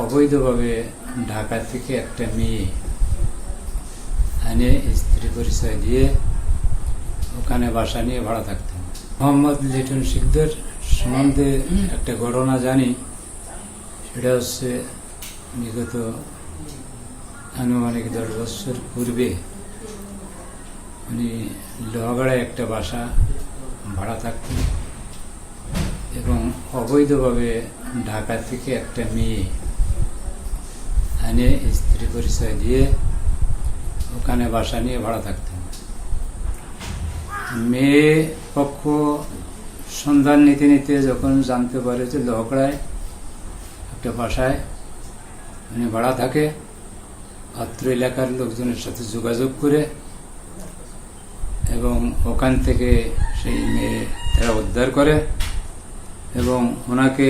অবৈধভাবে ঢাকা থেকে একটা মেয়ে এনে স্ত্রী পরিচয় দিয়ে ওখানে বাসা নিয়ে ভাড়া থাকতেন। মোহাম্মদ লিটন শিকদার সম্বন্ধে একটা ঘটনা জানি। সেটা হচ্ছে বিগত আনুমানিক দশ বছর পূর্বে উনি লোহাগড়ায় একটা বাসা ভাড়া থাকতেন এবং অবৈধভাবে ঢাকা থেকে একটা মেয়ে এনে স্ত্রী পরিচয় দিয়ে ওখানে বাসা নিয়ে ভাড়া থাকতেন মেয়ে পক্ষ সন্ধান নিতে নিতে যখন জানতে পারে যে লোহকড়ায় একটা বাসায় উনি ভাড়া থাকে অত্র এলাকার লোকজনের সাথে যোগাযোগ করে এবং ওখান থেকে সেই মেয়ে তারা উদ্ধার করে এবং ওনাকে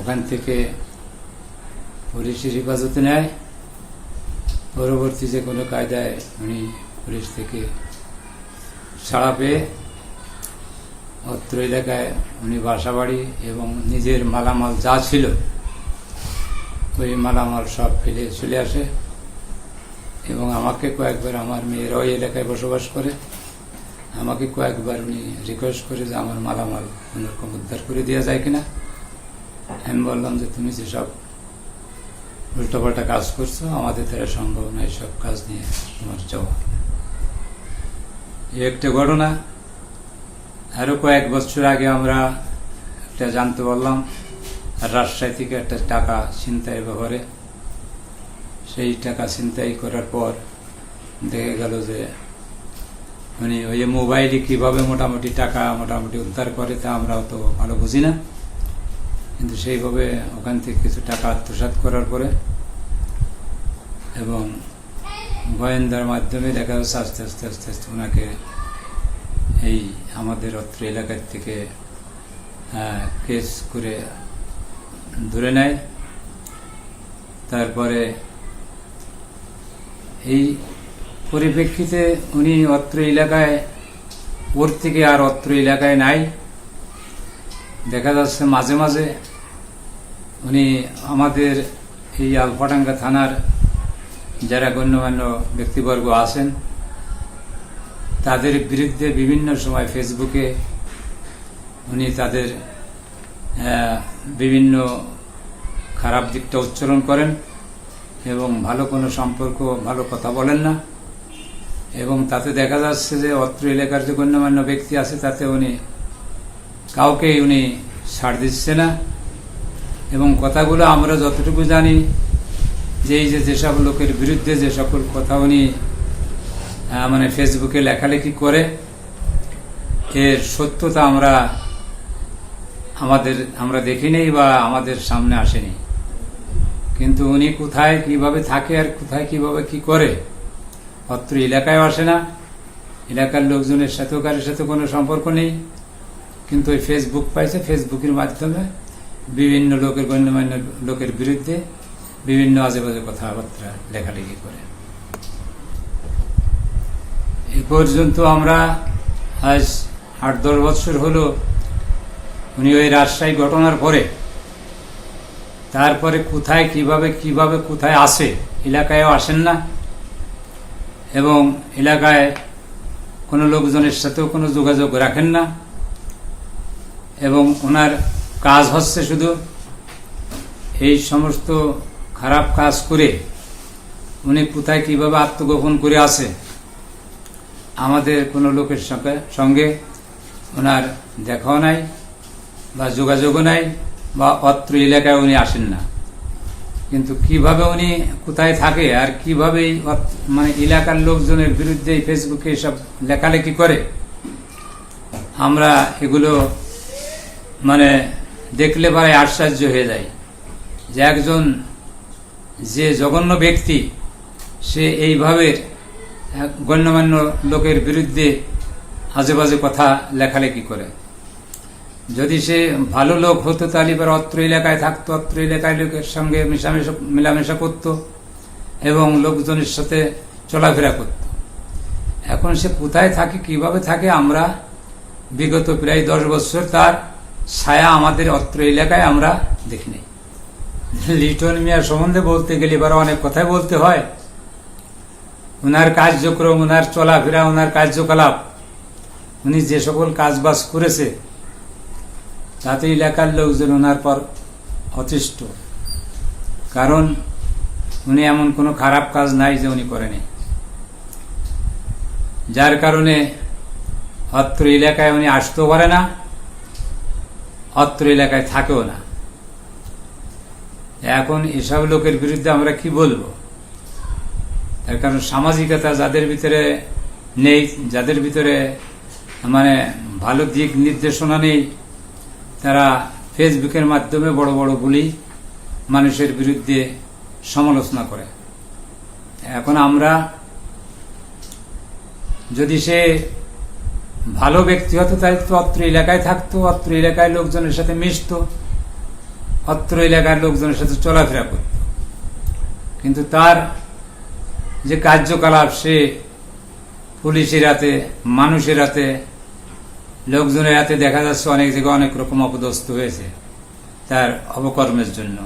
ওখান থেকে পুলিশের হেফাজতে নেয়। পরবর্তী যে কোনো কায়দায় উনি পুলিশ থেকে ছাড়া পেয়ে অত্র এলাকায় উনি বাসা বাড়ি এবং নিজের মালামাল যা ছিল, ওই মালামাল সব ফেলে চলে আসে এবং আমাকে কয়েকবার আমার মেয়েরা ওই এলাকায় বসবাস করে। আমাকে কয়েকবার উনি রিকোয়েস্ট করে যে আমার মালামাল কোনোরকম উদ্ধার করে দেওয়া যায় কিনা। আমি বললাম যে, তুমি যেসব উল্টোপাল্টা কাজ করছ, আমাদের দ্বারা সম্ভব না এইসব কাজ নিয়ে তোমার যাওয়া একটা ঘটনা, আরও কয়েক বছর আগে আমরা একটা জানতে পারলাম, রাজশাহী থেকে একটা টাকা ছিনতাই ব্যাপারে। সেই টাকা ছিনতাই করার পর দেখা গেল যে মানে ওই মোবাইলে কীভাবে মোটামুটি টাকা মোটামুটি উদ্ধার করে তা আমরা অত ভালো বুঝি না। কিন্তু সেইভাবে ওখান থেকে কিছু টাকা আত্মসাৎ করার পরে এবং গোয়েন্দার মাধ্যমে দেখা যাচ্ছে আস্তে আস্তে আস্তে আস্তে ওনাকে এই আমাদের অত্র এলাকার থেকে কেস করে ধরে নেয়। তারপরে এই পরিপ্রেক্ষিতে উনি অত্র এলাকায়, ওর থেকে আর অত্র এলাকায় নাই। দেখা যাচ্ছে মাঝে মাঝে উনি আমাদের এই আলফাডাঙ্গা থানার যারা গণ্যমান্য ব্যক্তিবর্গ আছেন, তাদের বিরুদ্ধে বিভিন্ন সময় ফেসবুকে উনি তাদের বিভিন্ন খারাপ দিকটা উচ্চারণ করেন এবং ভালো কোনো সম্পর্ক, ভালো কথা বলেন না। এবং তাতে দেখা যাচ্ছে যে অত্র এলাকার যে গণ্যমান্য ব্যক্তি আছে, তাতে উনি কাউকেই উনি ছাড় দিচ্ছে না। এবং কথাগুলো আমরা যতটুকু জানি, যে এই যে যেসব লোকের বিরুদ্ধে যে সকল কথা উনি মানে ফেসবুকে লেখালেখি করে, এর সত্যতা আমরা আমাদের, আমরা দেখি দেখিনি বা আমাদের সামনে আসেনি কিন্তু উনি কোথায় কীভাবে থাকে আর কোথায় কীভাবে কি করে, অত্র এলাকায় আসে না। এলাকার লোকজনের সাথেও কারোর সাথে কোনো সম্পর্ক নেই। কিন্তু ওই ফেসবুক পাইছে ফেসবুকের মাধ্যমে বিভিন্ন লোকের, গণ্যমান্য লোকের বিরুদ্ধে বিভিন্ন আজে বাজে কথাবার্তা লেখালেখি করে। এ পর্যন্ত আমরা আজ আট, দশ বছর হলো উনি ওই রাজশাহী ঘটনার পরে, তারপরে কোথায় কীভাবে কীভাবে কোথায় আসে, এলাকায়ও আসেন না এবং এলাকায় কোনো লোকজনের সাথেও কোনো যোগাযোগ রাখেন না এবং ওনার কাজ হচ্ছে শুধু এই সমস্ত খারাপ কাজ করে উনি কোথায় কীভাবে আত্মগোপন করে আছে আমাদের কোনো লোকের সঙ্গে সঙ্গে ওনার দেখাও নাই বা যোগাযোগও নাই বা অত্র এলাকায় উনি আসেন না। কিন্তু কীভাবে উনি কোথায় থাকে আর কীভাবে মানে এলাকার লোকজনের বিরুদ্ধে ফেসবুকে সব লেখালেখি করে, আমরা এগুলো মানে দেখলে পরে আশ্চর্য হয়ে যায় যে একজন যে জঘন্য ব্যক্তি, সে এইভাবে গণ্যমান্য লোকের বিরুদ্ধে আজে বাজে কথা লেখালেখি করে। যদি সে ভালো লোক হতো তাহলে এবার অত্র এলাকায় থাকতো, অত্র এলাকায় লোকের সঙ্গে মেশামেশা, মেলামেশা করত এবং লোকজনের সাথে চলাফেরা করত। এখন সে কোথায় থাকে, কীভাবে থাকে আমরা বিগত প্রায় দশ বছর তার ছায়া আমাদের অত্র এলাকায় আমরা দেখি নাই। লিটন মিয়ার সম্বন্ধে বলতে গেলে এবার অনেক কথাই বলতে হয়। ওনার কার্যক্রম ওনার চলাফেরা ওনার কার্যকলাপ, উনি যে সকল কাজবাজ করেছে, তাতে এলাকার লোকজন ওনার পর অতিষ্ঠ। কারণ উনি এমন কোনো খারাপ কাজ নাই যে উনি করেনি। যার কারণে অত্র এলাকায় উনি আসতেও পারে না অত্র এলাকায় থাকেও না। এখন এসব লোকের বিরুদ্ধে আমরা কি বলব? তার কারণ সামাজিকতা যাদের ভিতরে নেই, যাদের ভিতরে মানে ভালো দিক নির্দেশনা নেই, তারা ফেসবুকের মাধ্যমে বড় বড় বলি মানুষের বিরুদ্ধে সমালোচনা করে। এখন আমরা যদি সে ভালো ব্যক্তি হতো তাই তো অত্র এলাকায় থাকতো, অত্র এলাকায় লোকজনের সাথে মিশতো, অত্র এলাকার লোকজনের সাথে চলাফেরা করত। কিন্তু তার যে কার্যকলাপ, সে পুলিশের হাতে, মানুষের হাতে, লোকজনের হাতে দেখা যাচ্ছে অনেক জায়গায় অনেক রকম অপদস্থ হয়েছে তার অপকর্মের জন্য।